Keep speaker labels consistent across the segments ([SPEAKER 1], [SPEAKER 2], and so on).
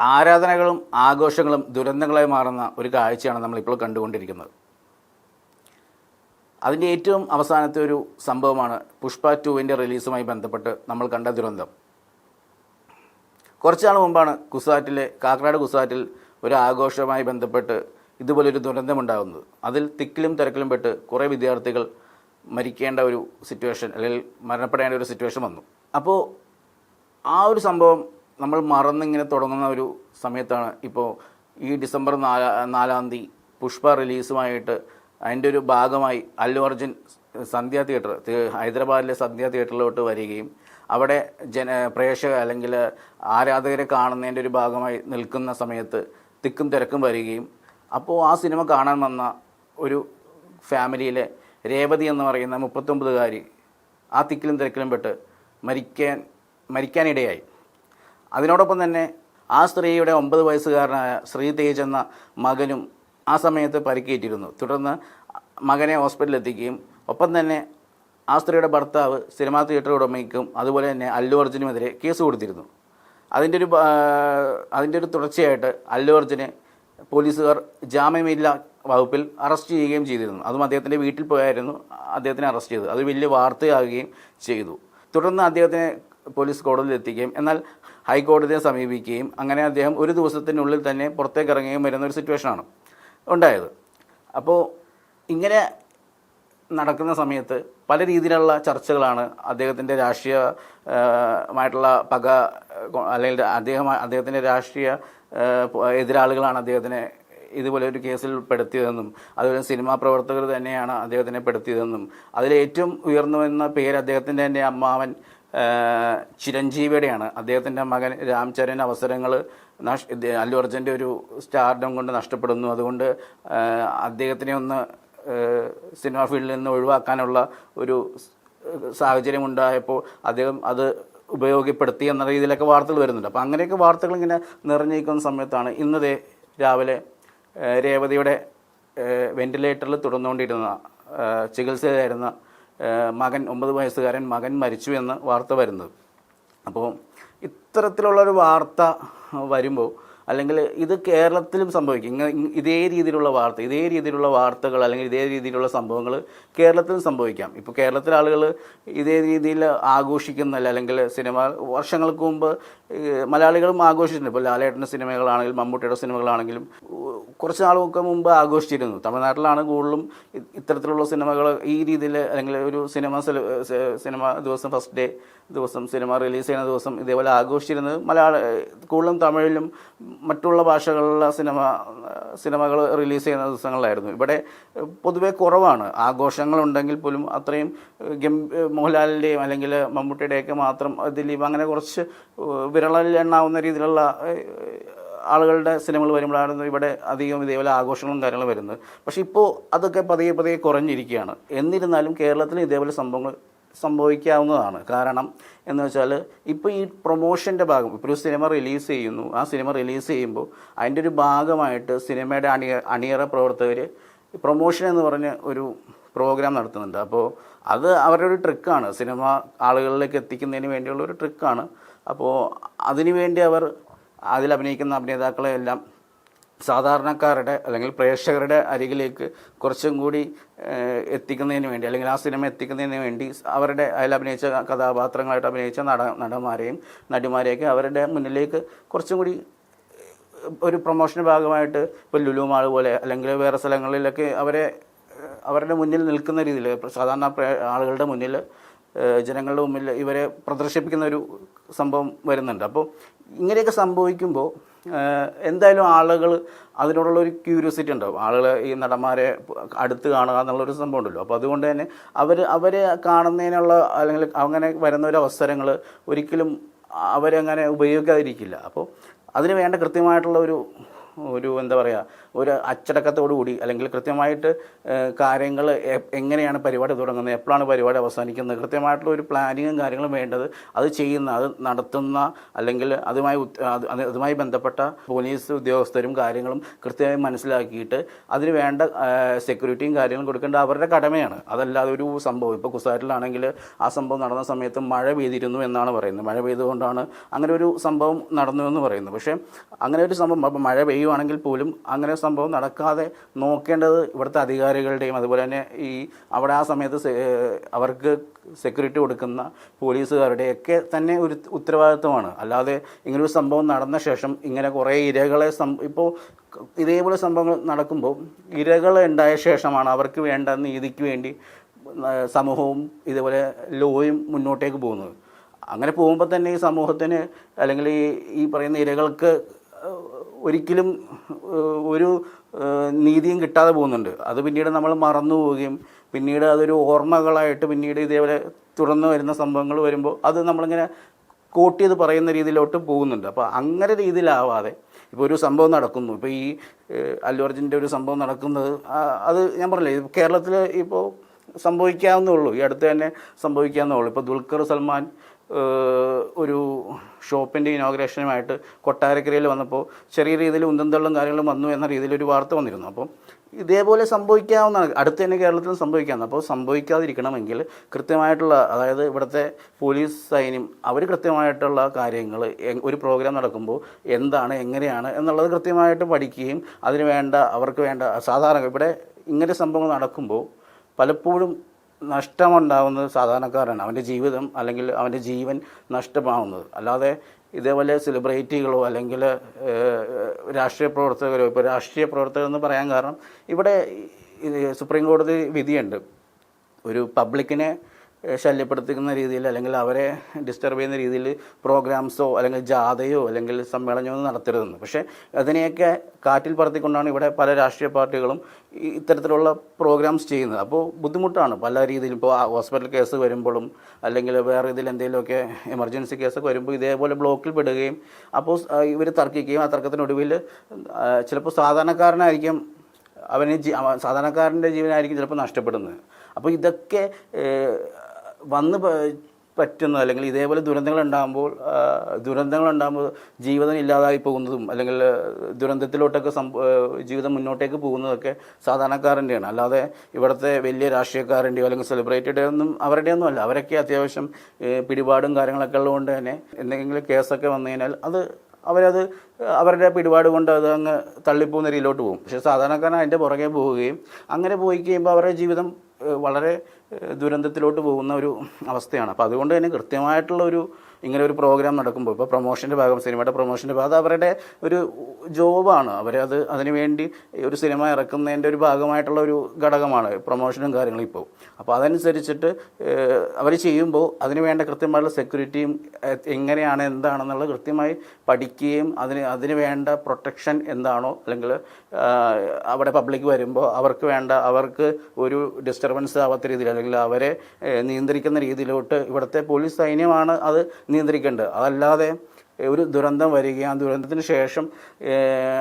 [SPEAKER 1] ആരാധനകളും ആഘോഷങ്ങളും ദുരന്തങ്ങളായി മാറുന്ന ഒരു കാഴ്ചയാണ് നമ്മളിപ്പോൾ കണ്ടുകൊണ്ടിരിക്കുന്നത്. അതിന്റെ ഏറ്റവും അവസാനത്തെ ഒരു സംഭവമാണ് പുഷ്പ ടുവിന്റെ റിലീസുമായി ബന്ധപ്പെട്ട് നമ്മൾ കണ്ട ദുരന്തം. കുറച്ച് നാൾ മുമ്പാണ് കുസാറ്റിലെ കാക്കനാട് കുസാറ്റിൽ ഒരു ആഘോഷവുമായി ബന്ധപ്പെട്ട് ഇതുപോലൊരു ദുരന്തമുണ്ടാകുന്നത്. അതിൽ തിക്കിലും തിരക്കിലും പെട്ട് കുറേ വിദ്യാർത്ഥികൾ മരിക്കേണ്ട ഒരു സിറ്റുവേഷൻ അല്ലെങ്കിൽ മരണപ്പെടേണ്ട ഒരു സിറ്റുവേഷൻ വന്നു. അപ്പോൾ ആ ഒരു സംഭവം നമ്മൾ മറന്നിങ്ങനെ തുടങ്ങുന്ന ഒരു സമയത്താണ് ഇപ്പോൾ ഈ ഡിസംബർ നാലാ നാലാം തീയതി പുഷ്പ റിലീസുമായിട്ട് അതിന്റെ ഒരു ഭാഗമായി അല്ലു അർജുൻ സന്ധ്യ തിയേറ്റർ ഹൈദരാബാദിലെ സന്ധ്യ തിയേറ്ററിലോട്ട് വരികയും അവിടെ ജന പ്രേക്ഷക അല്ലെങ്കിൽ ആരാധകരെ കാണുന്നതിന്റെ ഒരു ഭാഗമായി നിൽക്കുന്ന സമയത്ത് തിക്കും തിരക്കും വരികയും അപ്പോൾ ആ സിനിമ കാണാൻ വന്ന ഒരു ഫാമിലിയിലെ രേവതി എന്ന് പറയുന്ന മുപ്പത്തൊമ്പതുകാരി ആ തിക്കിലും തിരക്കിലും പെട്ട് മരിക്കാൻ മരിക്കാനിടയായി. അതിനോടൊപ്പം തന്നെ ആ സ്ത്രീയുടെ ഒമ്പത് വയസ്സുകാരനായ ശ്രീ തേജ് എന്ന മകനും ആ സമയത്ത് പരിക്കേറ്റിരുന്നു. തുടർന്ന് മകനെ ഹോസ്പിറ്റലിൽ എത്തിക്കുകയും ഒപ്പം തന്നെ ആ സ്ത്രീയുടെ ഭർത്താവ് സിനിമാ തിയേറ്റർ ഉടമയ്ക്കും അതുപോലെ തന്നെ അല്ലു അർജുനുമെതിരെ കേസ് കൊടുത്തിരുന്നു. അതിന്റെ ഒരു അതിന്റെ ഒരു തുടർച്ചയായിട്ട് അല്ലു അർജുനെ പോലീസുകാർ ജാമ്യമില്ല വകുപ്പിൽ അറസ്റ്റ് ചെയ്യുകയും ചെയ്തിരുന്നു. അതും അദ്ദേഹത്തിന്റെ വീട്ടിൽ പോയായിരുന്നു അദ്ദേഹത്തിനെ അറസ്റ്റ് ചെയ്തത്. അത് വലിയ വാർത്തയാകുകയും ചെയ്തു. തുടർന്ന് അദ്ദേഹത്തിനെ പോലീസ് കോടതിയിൽ എത്തിക്കുകയും എന്നാൽ ഹൈക്കോടതിയെ സമീപിക്കുകയും അങ്ങനെ അദ്ദേഹം ഒരു ദിവസത്തിനുള്ളിൽ തന്നെ പുറത്തേക്ക് ഇറങ്ങുകയും വരുന്ന ഒരു സിറ്റുവേഷനാണ് ഉണ്ടായത്. അപ്പോൾ ഇങ്ങനെ നടക്കുന്ന സമയത്ത് പല രീതിയിലുള്ള ചർച്ചകളാണ് അദ്ദേഹത്തിന്റെ രാഷ്ട്രീയമായിട്ടുള്ള പക അല്ലെങ്കിൽ അദ്ദേഹം അദ്ദേഹത്തിന്റെ രാഷ്ട്രീയ എതിരാളികളാണ് അദ്ദേഹത്തിനെ ഇതുപോലെ ഒരു കേസിൽ പെടുത്തിയതെന്നും അതുപോലെ സിനിമാ പ്രവർത്തകർ തന്നെയാണ് അദ്ദേഹത്തിനെ പെടുത്തിയതെന്നും അതിൽ ഏറ്റവും ഉയർന്നു വന്ന പേര് അദ്ദേഹത്തിന്റെ തന്നെ അമ്മാവൻ ചിരഞ്ജീവിയുടെയാണ്. അദ്ദേഹത്തിന്റെ മകൻ രാംചരൻ അവസരങ്ങൾ നഷ് അല്ലു അർജുന്റെ ഒരു സ്റ്റാർഡം കൊണ്ട് നഷ്ടപ്പെടുന്നു. അതുകൊണ്ട് അദ്ദേഹത്തിനെ ഒന്ന് സിനിമാ ഫീൽഡിൽ നിന്ന് ഒഴിവാക്കാനുള്ള ഒരു സാഹചര്യം ഉണ്ടായപ്പോൾ അദ്ദേഹം അത് ഉപയോഗപ്പെടുത്തി എന്ന രീതിയിലൊക്കെ വാർത്തകൾ വരുന്നുണ്ട്. അപ്പോൾ അങ്ങനെയൊക്കെ വാർത്തകൾ ഇങ്ങനെ നിറഞ്ഞിരിക്കുന്ന സമയത്താണ് ഇന്നതേ രാവിലെ രേവതിയുടെ വെന്റിലേറ്ററിൽ തുടർന്നുകൊണ്ടിരുന്ന ചികിത്സയിലായിരുന്ന മകൻ ഒമ്പത് വയസ്സുകാരൻ മകൻ മരിച്ചു എന്ന് വാർത്ത വരുന്നത്. അപ്പോൾ ഇത്തരത്തിലുള്ളൊരു വാർത്ത വരുമ്പോൾ അല്ലെങ്കിൽ ഇത് കേരളത്തിലും സംഭവിക്കും. ഇങ്ങനെ ഇതേ രീതിയിലുള്ള വാർത്ത ഇതേ രീതിയിലുള്ള വാർത്തകൾ അല്ലെങ്കിൽ ഇതേ രീതിയിലുള്ള സംഭവങ്ങൾ കേരളത്തിലും സംഭവിക്കാം. ഇപ്പോൾ കേരളത്തിലെ ആളുകൾ ഇതേ രീതിയിൽ ആഘോഷിക്കുന്നില്ല അല്ലെങ്കിൽ സിനിമ വർഷങ്ങൾക്ക് മുമ്പ് മലയാളികളും ആഘോഷിച്ചിട്ടുണ്ട്. ഇപ്പോൾ ലാലേട്ടന്റെ സിനിമകളാണെങ്കിലും മമ്മൂട്ടിയുടെ സിനിമകളാണെങ്കിലും കുറച്ച് നാളുകൾക്ക് മുമ്പ് ആഘോഷിച്ചിരുന്നു. തമിഴ്നാട്ടിലാണ് കൂടുതലും ഇത്തരത്തിലുള്ള സിനിമകൾ ഈ രീതിയിൽ അല്ലെങ്കിൽ ഒരു സിനിമ സിനിമ ദിവസം ഫസ്റ്റ് ഡേ ദിവസം സിനിമ റിലീസ് ചെയ്യുന്ന ദിവസം ഇതേപോലെ ആഘോഷിച്ചിരുന്നത് മലയാള കൂടുതലും തമിഴിലും മറ്റുള്ള ഭാഷകളിലെ സിനിമ സിനിമകൾ റിലീസ് ചെയ്യുന്ന ദിവസങ്ങളിലായിരുന്നു. ഇവിടെ പൊതുവേ കുറവാണ്. ആഘോഷങ്ങളുണ്ടെങ്കിൽ പോലും അത്രയും ഗം മോഹൻലാലിന്റെയും അല്ലെങ്കിൽ മമ്മൂട്ടിയുടെയൊക്കെ മാത്രം ദിലീപ് അങ്ങനെ കുറച്ച് വിരളിൽ എണ്ണാവുന്ന രീതിയിലുള്ള ആളുകളുടെ സിനിമകൾ വരുമ്പോഴാണ് ഇവിടെ അധികം ഇതേപോലെ ആഘോഷങ്ങളും കാര്യങ്ങളും വരുന്നത്. പക്ഷേ ഇപ്പോൾ അതൊക്കെ പതിയെ പതിയെ കുറഞ്ഞിരിക്കുകയാണ്. എന്നിരുന്നാലും കേരളത്തിൽ ഇതേപോലെ സംഭവങ്ങൾ സംഭവിക്കാവുന്നതാണ്. കാരണം എന്ന് വെച്ചാൽ ഇപ്പോൾ ഈ പ്രൊമോഷന്റെ ഭാഗം ഇപ്പോൾ ഒരു സിനിമ റിലീസ് ചെയ്യുന്നു. ആ സിനിമ റിലീസ് ചെയ്യുമ്പോൾ അതിന്റെ ഒരു ഭാഗമായിട്ട് സിനിമയുടെ അണിയ അണിയറ പ്രവർത്തകർ പ്രൊമോഷൻ എന്ന് പറഞ്ഞ ഒരു പ്രോഗ്രാം നടത്തുന്നുണ്ട്. അപ്പോൾ അത് അവരുടെ ഒരു ട്രിക്കാണ്. സിനിമ ആളുകളിലേക്ക് എത്തിക്കുന്നതിന് വേണ്ടിയുള്ള ഒരു ട്രിക്കാണ്. അപ്പോൾ അതിനുവേണ്ടി അവർ അതിൽ അഭിനയിക്കുന്ന അഭിനേതാക്കളെ എല്ലാം സാധാരണക്കാരുടെ അല്ലെങ്കിൽ പ്രേക്ഷകരുടെ അരികിലേക്ക് കുറച്ചും കൂടി എത്തിക്കുന്നതിന് വേണ്ടി അല്ലെങ്കിൽ ആ സിനിമ എത്തിക്കുന്നതിന് വേണ്ടി അവരുടെ അതിൽ അഭിനയിച്ച കഥാപാത്രങ്ങളായിട്ട് അഭിനയിച്ച നട നടന്മാരെയും നടിമാരെയൊക്കെ അവരുടെ മുന്നിലേക്ക് കുറച്ചും കൂടി ഒരു പ്രൊമോഷന്റെ ഭാഗമായിട്ട് ഇപ്പോൾ ലുലു മാൾ പോലെ അല്ലെങ്കിൽ വേറെ സ്ഥലങ്ങളിലൊക്കെ അവരെ അവരുടെ മുന്നിൽ നിൽക്കുന്ന രീതിയിൽ സാധാരണ ആളുകളുടെ മുന്നിൽ ജനങ്ങളുടെ മുന്നിൽ ഇവരെ പ്രദർശിപ്പിക്കുന്ന ഒരു സംഭവം വരുന്നുണ്ട്. അപ്പോൾ ഇങ്ങനെയൊക്കെ സംഭവിക്കുമ്പോൾ എന്തായാലും ആളുകൾ അതിനോടുള്ള ഒരു ക്യൂരിയോസിറ്റി ഉണ്ടാവും. ആളുകൾ ഈ നടന്മാരെ അടുത്ത് കാണുക എന്നുള്ളൊരു സംഭവം ഉണ്ടല്ലോ. അപ്പോൾ അതുകൊണ്ട് തന്നെ അവർ അവരെ കാണുന്നതിനുള്ള അല്ലെങ്കിൽ അങ്ങനെ വരുന്ന ഒരു അവസരങ്ങൾ ഒരിക്കലും അവരങ്ങനെ ഉപയോഗിക്കാതിരിക്കില്ല. അപ്പോൾ അതിന് വേണ്ട കൃത്യമായിട്ടുള്ള ഒരു ഒരു എന്താ പറയുക ഒരു അച്ചടക്കത്തോടു കൂടി അല്ലെങ്കിൽ കൃത്യമായിട്ട് കാര്യങ്ങൾ എങ്ങനെയാണ് പരിപാടി തുടങ്ങുന്നത് എപ്പോഴാണ് പരിപാടി അവസാനിക്കുന്നത് കൃത്യമായിട്ടുള്ള ഒരു പ്ലാനിങ്ങും കാര്യങ്ങളും വേണ്ടത് അത് ചെയ്യുന്ന അത് നടത്തുന്ന അല്ലെങ്കിൽ അതുമായി അത് അത് അതുമായി ബന്ധപ്പെട്ട പോലീസ് ഉദ്യോഗസ്ഥരും കാര്യങ്ങളും കൃത്യമായി മനസ്സിലാക്കിയിട്ട് അതിന് വേണ്ട സെക്യൂരിറ്റിയും കാര്യങ്ങളും കൊടുക്കേണ്ട അവരുടെ കടമയാണ്. അതല്ലാതെ ഒരു സംഭവം ഇപ്പോൾ കുസാറ്റിലാണെങ്കിൽ ആ സംഭവം നടന്ന സമയത്ത് മഴ പെയ്തിരുന്നു എന്നാണ് പറയുന്നത്. മഴ പെയ്തുകൊണ്ടാണ് അങ്ങനെ ഒരു സംഭവം നടന്നു എന്ന് പറയുന്നത്. പക്ഷേ അങ്ങനെ ഒരു സംഭവം മഴ മഴ പെയ്യുവാണെങ്കിൽ പോലും അങ്ങനെ സംഭവം നടക്കാതെ നോക്കേണ്ടത് ഇവിടുത്തെ അധികാരികളുടെയും അതുപോലെ തന്നെ ഈ അവിടെ ആ സമയത്ത് അവർക്ക് സെക്യൂരിറ്റി കൊടുക്കുന്ന പോലീസുകാരുടെയൊക്കെ തന്നെ ഒരു ഉത്തരവാദിത്വമാണ്. അല്ലാതെ ഇങ്ങനൊരു സംഭവം നടന്ന ശേഷം ഇങ്ങനെ കുറേ ഇരകളെ സം ഇപ്പോൾ ഇതേപോലെ സംഭവങ്ങൾ നടക്കുമ്പോൾ ഇരകൾ ഉണ്ടായ ശേഷമാണ് അവർക്ക് വേണ്ട നീതിക്ക് വേണ്ടി സമൂഹവും ഇതേപോലെ ലോയും മുന്നോട്ടേക്ക് പോകുന്നത്. അങ്ങനെ പോകുമ്പോൾ തന്നെ ഈ സമൂഹത്തിന് അല്ലെങ്കിൽ ഈ പറയുന്ന ഇരകൾക്ക് ഒരിക്കലും ഒരു നീതിയും കിട്ടാതെ പോകുന്നുണ്ട്. അത് പിന്നീട് നമ്മൾ മറന്നു പോവുകയും പിന്നീട് അതൊരു ഓർമ്മകളായിട്ട് പിന്നീട് ഇതേപോലെ തുടർന്ന് വരുന്ന സംഭവങ്ങൾ വരുമ്പോൾ അത് നമ്മളിങ്ങനെ കോട്ട് ചെയ്ത് പറയുന്ന രീതിയിലോട്ട് പോകുന്നുണ്ട്. അപ്പോൾ അങ്ങനെ രീതിയിലാവാതെ ഇപ്പോൾ ഒരു സംഭവം നടക്കുന്നു. ഇപ്പോൾ ഈ അല്ലു അർജുന്റെ ഒരു സംഭവം നടക്കുന്നത് അത് ഞാൻ പറഞ്ഞില്ലേ കേരളത്തിൽ ഇപ്പോൾ സംഭവിക്കാവുന്നേ ഉള്ളൂ. ഈ അടുത്ത് തന്നെ സംഭവിക്കാവുന്നേ ഉള്ളൂ. ഇപ്പോൾ ദുൽഖർ സൽമാൻ ഒരു ഷോപ്പിന്റെ ഇനോഗ്രേഷനുമായിട്ട് കൊട്ടാരക്കരയിൽ വന്നപ്പോൾ ചെറിയ രീതിയിൽ ഉന്തന്തള്ളും കാര്യങ്ങളും വന്നു എന്ന രീതിയിൽ ഒരു വാർത്ത വന്നിരുന്നു. അപ്പം ഇതേപോലെ സംഭവിക്കാവുന്നതാണ്. അടുത്ത് തന്നെ കേരളത്തിൽ സംഭവിക്കാവുന്ന. അപ്പോൾ സംഭവിക്കാതിരിക്കണമെങ്കിൽ കൃത്യമായിട്ടുള്ള അതായത് ഇവിടുത്തെ പോലീസ് സൈന്യം അവർ കൃത്യമായിട്ടുള്ള കാര്യങ്ങൾ ഒരു പ്രോഗ്രാം നടക്കുമ്പോൾ എന്താണ് എങ്ങനെയാണ് എന്നുള്ളത് കൃത്യമായിട്ട് പഠിക്കുകയും അതിന് വേണ്ട അവർക്ക് വേണ്ട സാധാരണ ഇവിടെ ഇങ്ങനെ സംഭവങ്ങൾ നടക്കുമ്പോൾ പലപ്പോഴും നഷ്ടമുണ്ടാവുന്നത് സാധാരണക്കാരാണ്. അവന്റെ ജീവിതം അല്ലെങ്കിൽ അവന്റെ ജീവൻ നഷ്ടമാവുന്നത്. അല്ലാതെ ഇതേപോലെ സെലിബ്രിറ്റികളോ അല്ലെങ്കിൽ രാഷ്ട്രീയ പ്രവർത്തകരോ ഇപ്പോൾ രാഷ്ട്രീയ പ്രവർത്തകർ എന്ന് പറയാൻ കാരണം ഇവിടെ സുപ്രീം കോടതി വിധിയുണ്ട്. ഒരു പബ്ലിക്കിനെ ശല്യപ്പെടുത്തുന്ന രീതിയിൽ അല്ലെങ്കിൽ അവരെ ഡിസ്റ്റർബ് ചെയ്യുന്ന രീതിയിൽ പ്രോഗ്രാംസോ അല്ലെങ്കിൽ ജാഥയോ അല്ലെങ്കിൽ സമ്മേളനമോ ഒന്നും നടത്തരുതെന്ന്. പക്ഷേ അതിനെയൊക്കെ കാറ്റിൽ പറത്തിക്കൊണ്ടാണ് ഇവിടെ പല രാഷ്ട്രീയ പാർട്ടികളും ഇത്തരത്തിലുള്ള പ്രോഗ്രാംസ് ചെയ്യുന്നത്. അപ്പോൾ ബുദ്ധിമുട്ടാണ് പല രീതിയിലും ഇപ്പോൾ ഹോസ്പിറ്റൽ കേസ് വരുമ്പോഴും അല്ലെങ്കിൽ വേറെ ഇതിൽ എന്തെങ്കിലുമൊക്കെ എമർജൻസി കേസൊക്കെ വരുമ്പോൾ ഇതേപോലെ ബ്ലോക്കിൽ പെടുകയും അപ്പോൾ ഇവർ തർക്കിക്കുകയും ആ തർക്കത്തിനൊടുവിൽ ചിലപ്പോൾ സാധാരണക്കാരനായിരിക്കും അവന് സാധാരണക്കാരന്റെ ജീവനായിരിക്കും ചിലപ്പോൾ നഷ്ടപ്പെടുന്നത്. അപ്പോൾ ഇതൊക്കെ വന്ന് പറ്റുന്ന അല്ലെങ്കിൽ ഇതേപോലെ ദുരന്തങ്ങൾ ഉണ്ടാകുമ്പോൾ ദുരന്തങ്ങൾ ഉണ്ടാകുമ്പോൾ ജീവിതം ഇല്ലാതായി പോകുന്നതും അല്ലെങ്കിൽ ദുരന്തത്തിലോട്ടൊക്കെ ജീവിതം മുന്നോട്ടേക്ക് പോകുന്നതൊക്കെ സാധാരണക്കാരന്റെയാണ്. അല്ലാതെ ഇവിടുത്തെ വലിയ രാഷ്ട്രീയക്കാരന്റെയോ അല്ലെങ്കിൽ സെലിബ്രിറ്റിയുടെ ഒന്നും അവരുടെ ഒന്നും അല്ല. അവരൊക്കെ അത്യാവശ്യം പിടിപാടും കാര്യങ്ങളൊക്കെ ഉള്ളതുകൊണ്ട് തന്നെ എന്തെങ്കിലും കേസൊക്കെ വന്നു കഴിഞ്ഞാൽ അത് അവരത് അവരുടെ പിടിപാട് കൊണ്ട് അത് അങ്ങ് തള്ളിപ്പോകുന്ന രീതിയിലോട്ട് പോകും. പക്ഷേ സാധാരണക്കാരൻ അതിന്റെ പുറകെ പോവുകയും അങ്ങനെ പോയി കഴിയുമ്പോൾ അവരുടെ ജീവിതം വളരെ ദുരന്തത്തിലോട്ട് പോകുന്ന ഒരു അവസ്ഥയാണ്. അപ്പോൾ അതുകൊണ്ട് തന്നെ കൃത്യമായിട്ടുള്ള ഒരു ഇങ്ങനെ ഒരു പ്രോഗ്രാം നടക്കുമ്പോൾ ഇപ്പോൾ പ്രൊമോഷന്റെ ഭാഗം സിനിമയുടെ പ്രൊമോഷന്റെ ഭാഗം അത് അവരുടെ ഒരു ജോബാണ്. അവരത് അതിനു വേണ്ടി ഒരു സിനിമ ഇറക്കുന്നതിന്റെ ഒരു ഭാഗമായിട്ടുള്ള ഒരു ഘടകമാണ് പ്രൊമോഷനും കാര്യങ്ങളും ഇപ്പോൾ അപ്പോൾ അതനുസരിച്ചിട്ട് അവർ ചെയ്യുമ്പോൾ അതിന് വേണ്ട കൃത്യമായിട്ടുള്ള സെക്യൂരിറ്റിയും എങ്ങനെയാണ് എന്താണെന്നുള്ളത് കൃത്യമായി പഠിക്കുകയും അതിന് അതിന് വേണ്ട പ്രൊട്ടക്ഷൻ എന്താണോ അല്ലെങ്കിൽ അവിടെ പബ്ലിക് വരുമ്പോൾ അവർക്ക് വേണ്ട അവർക്ക് ഒരു ഡിസ്റ്റർബൻസ് ആവാത്ത രീതിയിൽ അല്ലെങ്കിൽ അവരെ നിയന്ത്രിക്കുന്ന രീതിയിലോട്ട് ഇവിടുത്തെ പോലീസ് സൈന്യമാണ് അത് നിയന്ത്രിക്കേണ്ടത്. അതല്ലാതെ ഒരു ദുരന്തം വരികയും ആ ദുരന്തത്തിന് ശേഷം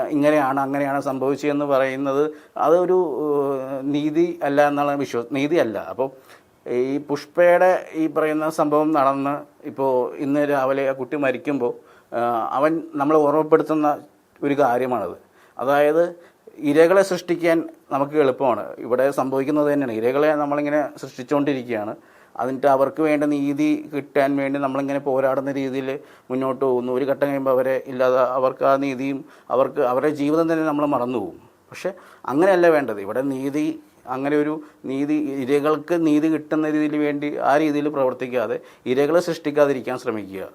[SPEAKER 1] ഇങ്ങനെയാണ് അങ്ങനെയാണ് സംഭവിച്ചതെന്ന് പറയുന്നത് അതൊരു നീതി അല്ല എന്നുള്ള വിശ്വാസം നീതിയല്ല അപ്പോൾ ഈ പുഷ്പയുടെ ഈ പറയുന്ന സംഭവം നടന്ന് ഇപ്പോൾ ഇന്ന് രാവിലെ ആ കുട്ടി മരിക്കുമ്പോൾ അവൻ നമ്മളെ ഓർമ്മപ്പെടുത്തുന്ന ഒരു കാര്യമാണത്. അതായത് ഇരകളെ സൃഷ്ടിക്കാൻ നമുക്ക് എളുപ്പമാണ്. ഇവിടെ സംഭവിക്കുന്നത് തന്നെയാണ്. ഇരകളെ നമ്മളിങ്ങനെ സൃഷ്ടിച്ചുകൊണ്ടിരിക്കുകയാണ് എന്നിട്ട് അവർക്ക് വേണ്ട നീതി കിട്ടാൻ വേണ്ടി നമ്മളിങ്ങനെ പോരാടുന്ന രീതിയിൽ മുന്നോട്ട് പോകുന്നു. ഒരു ഘട്ടം കഴിയുമ്പോൾ അവരെ ഇല്ലാതെ അവർക്ക് ആ നീതിയും അവർക്ക് അവരുടെ ജീവിതം തന്നെ നമ്മൾ മറന്നു പോകും. പക്ഷേ അങ്ങനെയല്ല വേണ്ടത്. ഇവിടെ നീതി അങ്ങനെ ഒരു നീതി ഇരകൾക്ക് നീതി കിട്ടുന്ന രീതിയിൽ വേണ്ടി ആ രീതിയിൽ പ്രവർത്തിക്കാതെ ഇരകളെ സൃഷ്ടിക്കാതിരിക്കാൻ ശ്രമിക്കുക.